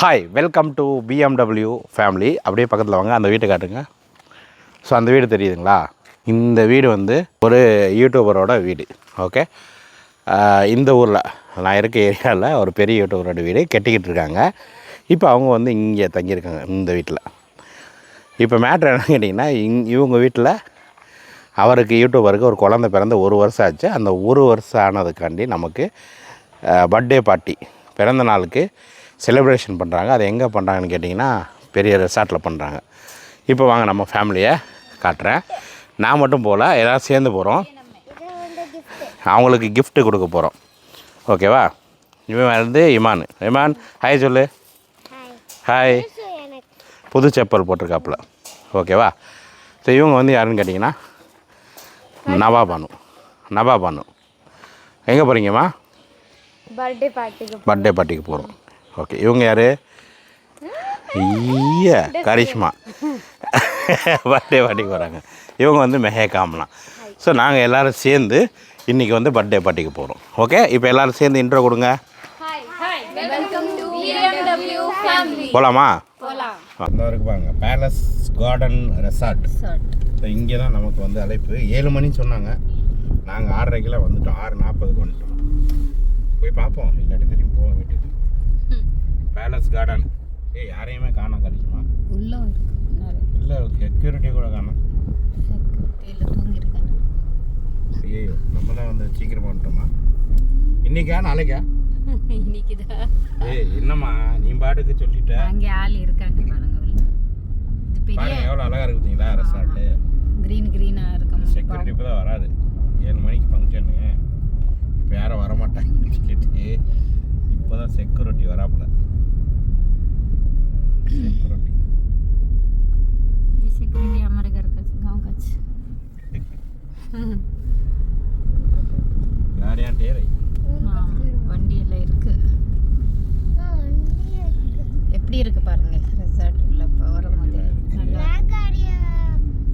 Hi welcome to BMW family அப்படியே பக்கத்தில் வாங்க அந்த வீட்டை காட்டுங்க. ஸோ அந்த வீடு தெரியுதுங்களா? இந்த வீடு வந்து ஒரு யூடியூபரோட வீடு ஓகே இந்த ஊரில் நான் இருக்க ஏரியாவில் ஒரு பெரிய யூடியூபரோட வீடு கட்டிக்கிட்டு இருக்காங்க. இப்போ அவங்க வந்து இங்கே தங்கியிருக்காங்க இந்த வீட்டில் இப்போ மேட்ரு என்னன்னு கேட்டிங்கன்னா இங் இவங்க வீட்டில் அவருக்கு யூடியூபருக்கு ஒரு குழந்தை பிறந்த ஒரு வருஷம் ஆச்சு. அந்த ஒரு வருஷம் ஆனதுக்காண்டி நமக்கு பர்த்டே பார்ட்டி பிறந்த நாளுக்கு செலிப்ரேஷன் பண்ணுறாங்க அது எங்கே பண்ணுறாங்கன்னு கேட்டிங்கன்னா பெரிய ரெசார்ட்டில் பண்ணுறாங்க இப்போ வாங்க நம்ம ஃபேமிலியை காட்டுறேன். நான் மட்டும் போகல எல்லோரும் சேர்ந்து போகிறோம் அவங்களுக்கு gift கொடுக்க போகிறோம் ஓகேவா இவன் வந்து இமான். இமான் ஹாய் சொல்லு. ஹாய் புது செப்பல் போட்டிருக்காப்புல. ஓகேவா ஸோ இவங்க வந்து யாருன்னு கேட்டிங்கன்னா நவா பானு நவா பானு எங்கே போகிறீங்கம்மா பர்த்டே பார்ட்டிக்கு பர்த்டே பார்ட்டிக்கு போகிறோம் ஓகே இவங்க யார்? ஐய கரிஷ்மா. பர்த்டே பார்ட்டிக்கு போகிறாங்க இவங்க வந்து மெஹே காம்லாம். ஸோ நாங்கள் எல்லோரும் சேர்ந்து இன்றைக்கி வந்து பர்த்டே பார்ட்டிக்கு போகிறோம் ஓகே இப்போ எல்லோரும் சேர்ந்து இன்ட்ரோ கொடுங்க. Hi hi welcome to BMW family போகலாமா போலாம்? அந்த வரைக்கும் பாருங்க. பேலஸ் கார்டன் ரெசார்ட் ஸோ இங்கே தான் நமக்கு வந்து அழைப்பு. ஏழு மணின்னு சொன்னாங்க. நாங்கள் ஆறரைக்கெல்லாம் வந்துட்டோம். ஆறு நாற்பதுக்கு வந்துட்டோம். போய் பார்ப்போம். இல்லாட்டி திரும்பி போவோம் வீட்டுக்கு. பேலஸ் கார்டன் ஏ யாரையுமே காணோம் கழிக்குமா உள்ள இல்லை செக்யூரிட்டி கூட காணோம். ஐயோ நம்மளாம் வந்து சீக்கிரமாக வந்துட்டோமா? இன்னைக்கா நாளைக்கா? இன்னைக்கு தான் ஏய் என்னம்மா நீ பாட்டுக்கு சொல்லிட்ட? அங்கே ஆள் இருக்காங்க பாருங்க இது பெரிய எவ்வளோ அழகாக இருக்கு பார்த்தீங்களா க்ரீன் க்ரீனாக இருக்கும். செக்யூரிட்டி இப்போ தான் வராது. ஏழு மணிக்கு ஃபங்க்ஷனு இப்போ யாரும் வரமாட்டாங்கன்னு சொல்லிட்டு இப்போ தான் செக்யூரிட்டி வராப்புல செக்யூரிட்டி ये सिक्योरिटी हमारे घर का गांव का யாரையா டேரை हाँ வண்டி எல்லாம் இருக்கு எப்படி இருக்கு பாருங்க ரெசார்ட் உள்ள இப்போ வரும்போது நல்லா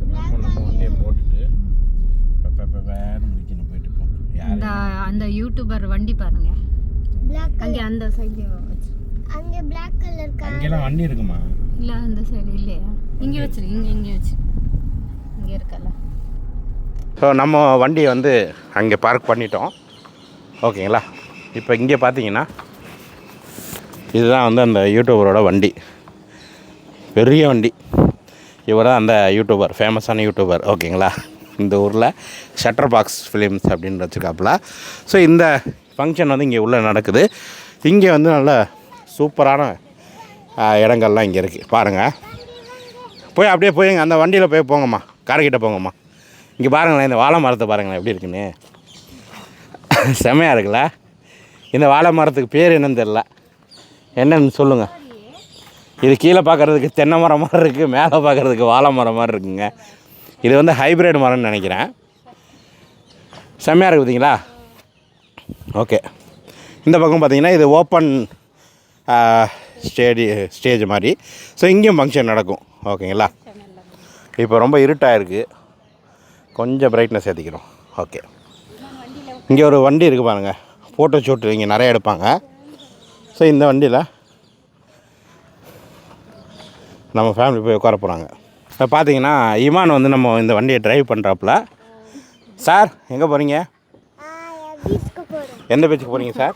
நம்ம நம்ம வண்டியை போட்டுட்டு பெப்ப பெப்பேன்னு முடிக்கணும் போயிட்டு இருப்போம் அந்த யாரும் அந்த யூடியூபர் வண்டி பாருங்க அங்கே அந்த சைடு அங்க பிளாக் கலர் அங்கெல்லாம் வண்டி இருக்குமா இல்லை அந்த சைடு இல்லையா இங்கே வச்சிரு இங்கே இங்கே வச்சு இங்கே இருக்கல. ஸோ நம்ம வண்டியை வந்து அங்கே பார்க் பண்ணிட்டோம். ஓகேங்களா இப்போ இங்கே பார்த்தீங்கன்னா இதுதான் வந்து அந்த யூடியூபரோட வண்டி. பெரிய வண்டி. இவர் தான் அந்த யூடியூபர் ஃபேமஸான யூடியூபர் ஓகேங்களா இந்த ஊரில் ஷட்டர் பாக்ஸ் ஃபிலிம்ஸ் அப்படின்னு வச்சுருக்காப்புல. ஸோ இந்த ஃபங்க்ஷன் வந்து இங்கே உள்ளே நடக்குது. இங்கே வந்து நல்ல சூப்பரான இடங்கள்லாம் இங்கே இருக்குது பாருங்கள் போய் அப்படியே போய் அந்த வண்டியில் போய் போங்கம்மா. கரைக்கிட்ட போங்கம்மா. இங்கே பாருங்களேன் இந்த வாழை மரத்தை பாருங்களேன் எப்படி இருக்குன்னு. செமையாக இருக்குல்ல? இந்த வாழை மரத்துக்கு பேர் என்னன்னு தெரில என்னன்னு சொல்லுங்கள் இது கீழே பார்க்குறதுக்கு தென்னை மரம் மாதிரி இருக்குது மேலே பார்க்குறதுக்கு வாழை மரம் மாதிரி இருக்குங்க. இது வந்து ஹைப்ரிட் மரம்னு நினைக்கிறேன். செம்மையாக இருக்குது பார்த்தீங்களா ஓகே. இந்த பக்கம் பார்த்தீங்கன்னா இது ஓப்பன் ஸ்டேடி ஸ்டேஜ் மாதிரி. ஸோ இங்கேயும் ஃபங்க்ஷன் நடக்கும். ஓகேங்களா? இப்போ ரொம்ப இருட்டாக இருக்குது கொஞ்சம் பிரைட்னஸ் ஏற்றிக்கிறோம் ஓகே. இங்கே ஒரு வண்டி இருக்குது பாருங்கள் ஃபோட்டோ ஷூட் இங்கே நிறைய எடுப்பாங்க. ஸோ இந்த வண்டியில் நம்ம ஃபேமிலி போய் உட்கார போகிறாங்க இப்போ பார்த்தீங்கன்னா இமான் வந்து நம்ம இந்த வண்டியை டிரைவ் பண்ணுறாப்புல சார் எங்கே போகிறீங்க எந்த பேச்சுக்கு போகிறீங்க சார்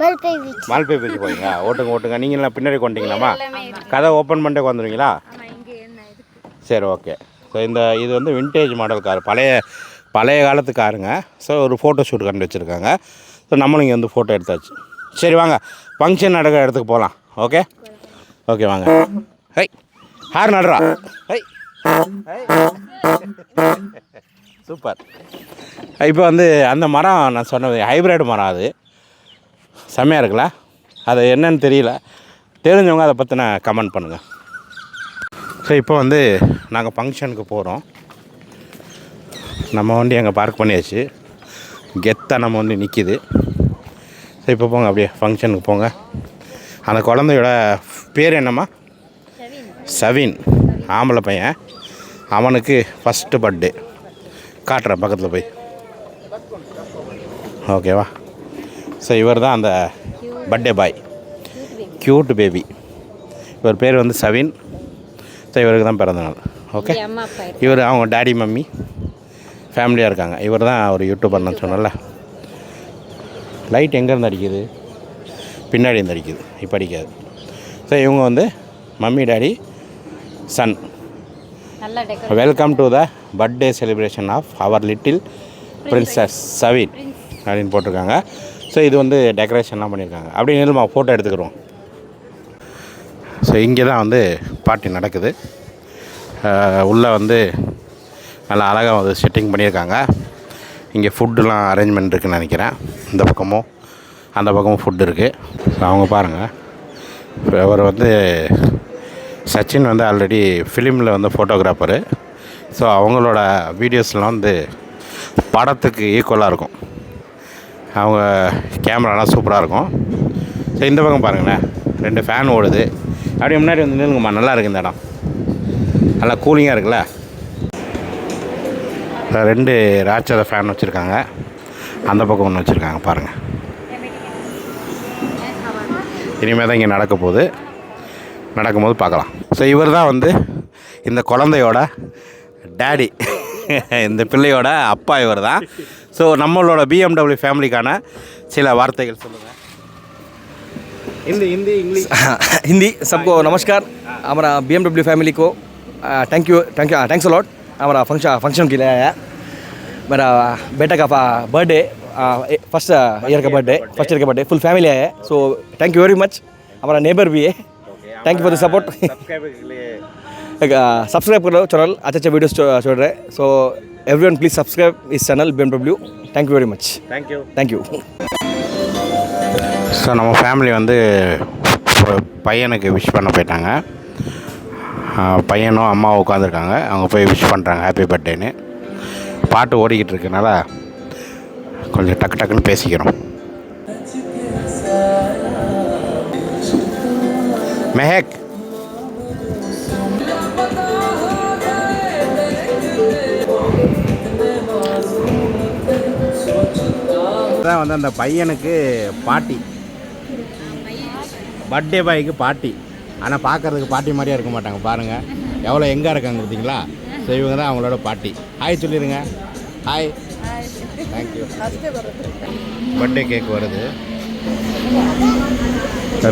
மல்பை பீச் மால்பே பேச்சு போகிறீங்க ஓட்டுங்க ஓட்டுங்க. நீங்களாம் பின்னாடி கொண்டீங்களாமா கதை ஓப்பன் பண்ணிட்டு வந்துடுவீங்களா சரி ஓகே ஸோ இந்த இது வந்து விண்டேஜ் மாடல் கார் பழைய பழைய காலத்து காருங்க ஸோ ஒரு ஃபோட்டோ ஷூட் கண்டு வச்சுருக்காங்க. ஸோ நம்மளும் இங்கே வந்து ஃபோட்டோ எடுத்தாச்சு. சரி வாங்க. ஃபங்க்ஷன் நடக்கிற இடத்துக்கு போகலாம் ஓகே ஓகே வாங்க. ஹை ஹார் நடுறா. ஹை சூப்பர் இப்போ வந்து அந்த மரம் நான் சொன்னது ஹைப்ரிட் மரம் அது. செம்மையாக இருக்குல்ல? அது என்னன்னு தெரியல. தெரிஞ்சவங்க அதை பற்றின கமெண்ட் பண்ணுங்கள் ஸோ இப்போ வந்து நாங்கள் ஃபங்க்ஷனுக்கு போகிறோம் நம்ம வண்டி அங்கே பார்க் பண்ணியாச்சு. கெத்தாக நம்ம வந்து நிற்கிது ஸோ இப்போ போங்க அப்படியே ஃபங்க்ஷனுக்கு போங்க. அந்த குழந்தையோட பேர் என்னம்மா? சவின். ஆம்பளை பையன். அவனுக்கு ஃபஸ்ட்டு பர்த்டே காட்டுறேன் பக்கத்தில் போய். ஓகேவா ஸோ இவர் தான் அந்த பர்த்டே பாய் க்யூட் பேபி இவர் பேர் வந்து சவின். ஸோ இவருக்கு தான் பிறந்த நாள். ஓகே? இவர் அவங்க டாடி மம்மி ஃபேமிலியாக இருக்காங்க. இவர் தான் ஒரு யூடியூபர்னு சொன்னல லைட் எங்கேருந்து அடிக்குது? பின்னாடி இருந்து அடிக்குது. இப்போ அடிக்காது. ஸோ இவங்க வந்து mummy daddy son. Welcome to the birthday celebration of our little princess Saveen அப்படின்னு போட்டிருக்காங்க. ஸோ இது வந்து டெக்கரேஷன்லாம் பண்ணியிருக்காங்க. அப்படி நிலுமா ஃபோட்டோ எடுத்துக்கிறோம். ஸோ இங்கே தான் வந்து பார்ட்டி நடக்குது. உள்ளே வந்து நல்லா அழகாக வந்து செட்டிங் பண்ணியிருக்காங்க. இங்கே ஃபுட்டுலாம் அரேஞ்ச்மெண்ட் இருக்குதுன்னு நினைக்கிறேன். இந்த பக்கமும் அந்த பக்கமும் ஃபுட் இருக்குது அவங்க பாருங்கள் அவர் வந்து சச்சின் வந்து ஆல்ரெடி ஃபிலிமில் வந்து ஃபோட்டோகிராஃபரு ஸோ அவங்களோட வீடியோஸ்லாம் வந்து படத்துக்கு ஈக்குவலாக இருக்கும். அவங்க கேமராலாம் சூப்பராக இருக்கும். ஸோ இந்த பக்கம் பாருங்களேன். ரெண்டு ஃபேன் ஓடுது. அப்படியே முன்னாடி வந்து நில்லுங்கம்மா. நல்லா இருக்கு இந்த இடம். நல்லா கூலிங்காக இருக்குல்ல? ரெண்டு ராட்சத ஃபேன் வச்சுருக்காங்க. அந்த பக்கம் ஒன்று வச்சுருக்காங்க பாருங்கள் இனிமேல் தான் இங்கே நடக்க போகுது. நடக்கும்போது பார்க்கலாம். ஸோ இவர் தான் வந்து இந்த குழந்தையோட டேடி இந்த பிள்ளையோட அப்பா இவர் தான். ஸோ நம்மளோட பிஎம்டபிள்யூ ஃபேமிலிக்கான சில வார்த்தைகள் சொல்லுங்கள் हिंदी हिंदी इंग्लिश हिंदी सबको नमस्कार। हमारा बी फैमिली को thank you thank you thanks a lot हमारा फ़ंक्शन फ़ंक्शन के लिए आया। मेरा बेटा का बर्थडे फ़र्स्ट ईयर का बर्थडे फ़र्स्ट ईयर का बर्थडे फुल फैमिली आया। है so thank you very much हमारा नेबर भी है। Thank you for the support subscribe कर लो चैनल अच्छे अच्छे वीडियोस छोड़ रहे। सो एवरीवन प्लीज़ सब्सक्राइब इस channel B thank you very much thank you thank you so நம்ம ஃபேமிலி வந்து ஒரு பையனுக்கு விஷ் பண்ண போயிட்டாங்க. பையனும் அம்மாவும் உட்காந்துருக்காங்க அவங்க போய் விஷ் பண்ணுறாங்க ஹாப்பி பர்த்டேன்னு பாட்டு ஓடிக்கிட்டு இருக்கனால கொஞ்சம் டக்கு டக்குன்னு பேசிக்கிறோம். மெஹக். தான் வந்து அந்த பையனுக்கு பாட்டி. பர்த்டே பாய்க்கு பாட்டி ஆனால் பார்க்குறதுக்கு பாட்டி மாதிரியே இருக்க மாட்டாங்க. பாருங்கள் எவ்வளோ எங்கே இருக்காங்க பார்த்தீங்களா? ஸோ இவங்க தான் அவங்களோட பாட்டி ஹாய் சொல்லிடுங்க ஹாய் தேங்க்யூ பர்த்டே கேக் வருது.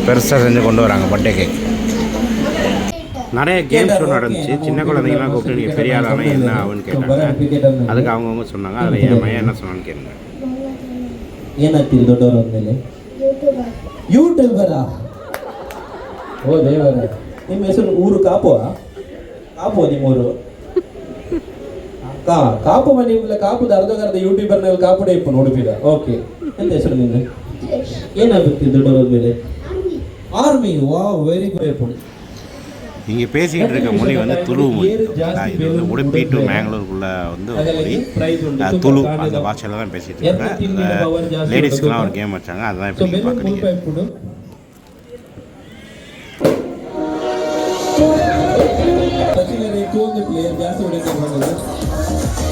பெருசாக செஞ்சு கொண்டு வராங்க பர்த்டே கேக் நிறைய கேம்ஸ் ஷோ நடந்துச்சு. சின்ன குழந்தைங்களாம் கூப்பிட்டு நீங்கள் பெரிய ஆளான என்ன ஆகுன்னு கேட்டாங்க. அதுக்கு அவங்கவுங்க சொன்னாங்க. அதில் என் பையன் என்ன சொன்னான்னு கேளுங்க. ಯೂಟ್ಯೂಬರಾ ಓ, ದೇವರ. ನಿಮ್ಮ ಹೆಸರು ಊರು ಕಾಪುವ? ಕಾಪುವ ನಿಮ್ಮೂರು? ಕಾ ಕಾಪು ಮನೆ ಕಾಪುದ ಅರ್ಧಗರ್ಧ ಯೂಟ್ಯೂಬರ್ನಲ್ಲಿ ಕಾಪುಡೆ ಇಪ್ಪು ನೋಡಿದ ಓಕೆ ಎಂತ ಹೆಸರು ನಿಂದು? ಏನಾಗುತ್ತೆ ದೊಡ್ಡವರ ಮೇಲೆ? ಆರ್ಮಿ ವಾ ವೆರಿ ಗುಡ್ இங்கே பேசிக்கிட்டு இருக்க மொழி வந்து துளு மொழி. இது வந்து உடம்பி டு மேங்களூருக்குள்ளே வந்து ஒரு மொழி. துளு அந்த பாஷையில் தான் பேசிகிட்டு இருக்கேன் லேடிஸ்க்குலாம் ஒரு கேம் வச்சாங்க. அதுதான் இப்போ நீங்கள் பார்க்குறீங்க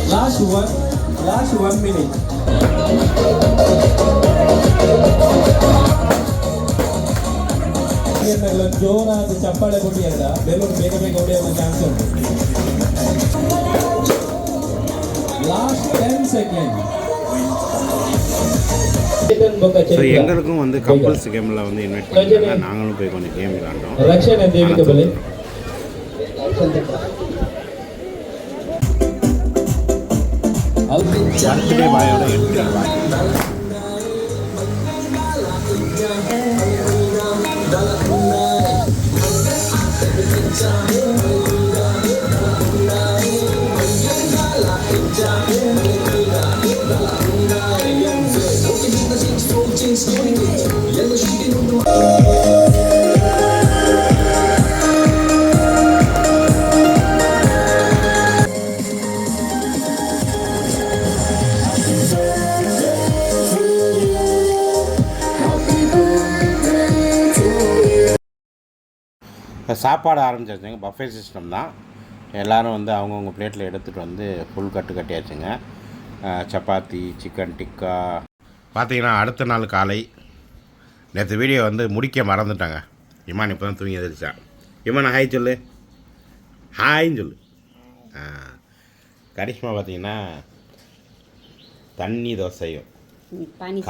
Last one, last one minute. ಹೊಡೆಯುತ್ತೆ last one last one minute ಜೋರಾದ ಚಪ್ಪಾಳೆ ಕೊಟ್ಟಿಯಲ್ಲ ಬೇಲೂರು ಬೇಗ ಬೇಗ ಹೊಡೆಯುವ ಚಾನ್ಸ್ ಉಂಟು ಲಾಸ್ಟ್ ಟೆನ್ ಸೆಕೆಂಡ್ ஸோ எங்களுக்கும் வந்து கம்பல்ஸ் கேமில் வந்து இன்வைட் பண்ணிருக்காங்க நாங்களும் போய் கொஞ்சம் கேம் விளாண்டோம் ರಕ್ಷಣೆ ದೇವಿಕ ಬಲೆ பர்த்டே பாயோட என்ட்ரி பாய் இப்போ சாப்பாடு ஆரம்பிச்சாச்சுங்க பஃபே சிஸ்டம் தான். எல்லோரும் வந்து அவங்கவுங்க பிளேட்டில் எடுத்துகிட்டு வந்து ஃபுல் கட்டு கட்டியாச்சுங்க. சப்பாத்தி சிக்கன் டிக்கா பார்த்தீங்கன்னா அடுத்த நாள் காலை நேற்று வீடியோ வந்து முடிக்க மறந்துட்டாங்க. இமான் இப்போ தான் தூங்கி எதிர்த்தா இவன் ஹாய் சொல்லு. ஹாய்ன்னு சொல்லு. ஆ கரிஷ்மா பார்த்தீங்கன்னா தண்ணி தோசையும்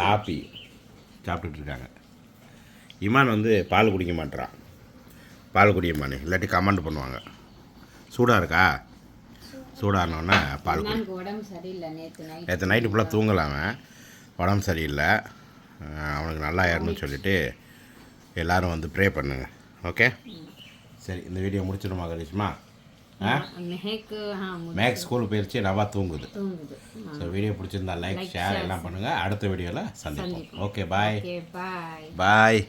காப்பி சாப்பிட்டுட்டு இருக்காங்க. இமான் வந்து பால் குடிக்க மாட்றான் பால் மாட்டே இல்லாட்டி கமெண்ட் பண்ணுவாங்க. சூடாக இருக்கா? சூடானோடனே பால் குடி உடம்பு சரியில்லை நேற்று நைட் நேற்று நைட்டு ஃபுல்லாக தூங்கலாம உடம்பு சரியில்லை. அவனுக்கு நல்லா ஏறணும்னு சொல்லிட்டு எல்லாரும் வந்து ப்ரே பண்ணுங்க. ஓகே சரி இந்த வீடியோ முடிச்சிடுமா கரிஷ்மா ஆ? மெஹேக்கு ஆ மேக் ஸ்கூல் போயிடுச்சு நல்லா தூங்குது. ஸோ வீடியோ பிடிச்சிருந்தா லைக் ஷேர் எல்லாம் பண்ணுங்கள் அடுத்த வீடியோவில் சந்திப்போம். ஓகே பாய் பாய்